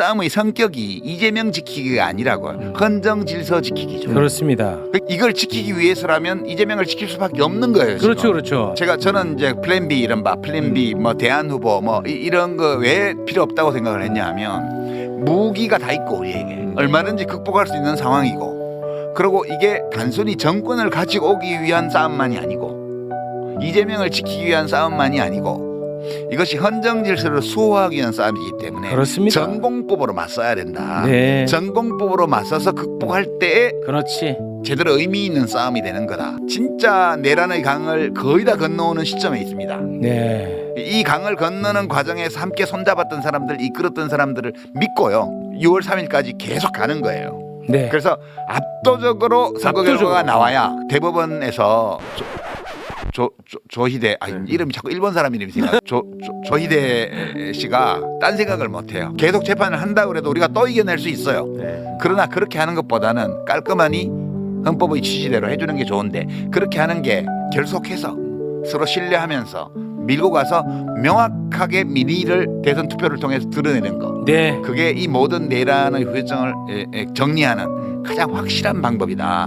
싸움의 성격이 이재명 지키기가 아니라고 헌정 질서 지키기죠. 그렇습니다. 이걸 지키기 위해서라면 이재명을 지킬 수밖에 없는 거예요. 지금. 그렇죠, 그렇죠. 제가 저는 이제 플랜 B 이런 바 플랜 B 뭐 대안 후보 뭐 이, 이런 거 왜 필요 없다고 생각을 했냐면 무기가 다 있고 우리에게 얼마든지 극복할 수 있는 상황이고 그리고 이게 단순히 정권을 가지고 오기 위한 싸움만이 아니고 이재명을 지키기 위한 싸움만이 아니고 이것이 헌정 질서를 수호하기 위한 싸움이기 때문에 그렇습니다. 전공법으로 맞서야 된다. 네. 전공법으로 맞서서 극복할 때에 그렇지. 제대로 의미 있는 싸움이 되는 거다. 진짜 내란의 강을 거의 다 건너오는 시점에 있습니다. 네. 이 강을 건너는 과정에서 함께 손잡았던 사람들, 이끌었던 사람들을 믿고요. 6월 3일까지 계속 가는 거예요. 네. 그래서 압도적으로 선거 압도적으로. 결과가 나와야 대법원에서 조, 조, 조, 조희대 아 이름이 자꾸 일본 사람 이름이 생각 조, 조, 조희대 씨가 딴 생각을 못 해요. 계속 재판을 한다 그래도 우리가 또 이겨낼 수 있어요. 그러나 그렇게 하는 것보다는 깔끔하니 헌법의 취지대로 해주는 게 좋은데 그렇게 하는 게 결속해서 서로 신뢰하면서 밀고 가서 명확하게 민의를 대선 투표를 통해서 드러내는 거. 네. 그게 이 모든 내란의 후유증을 정리하는 가장 확실한 방법이다.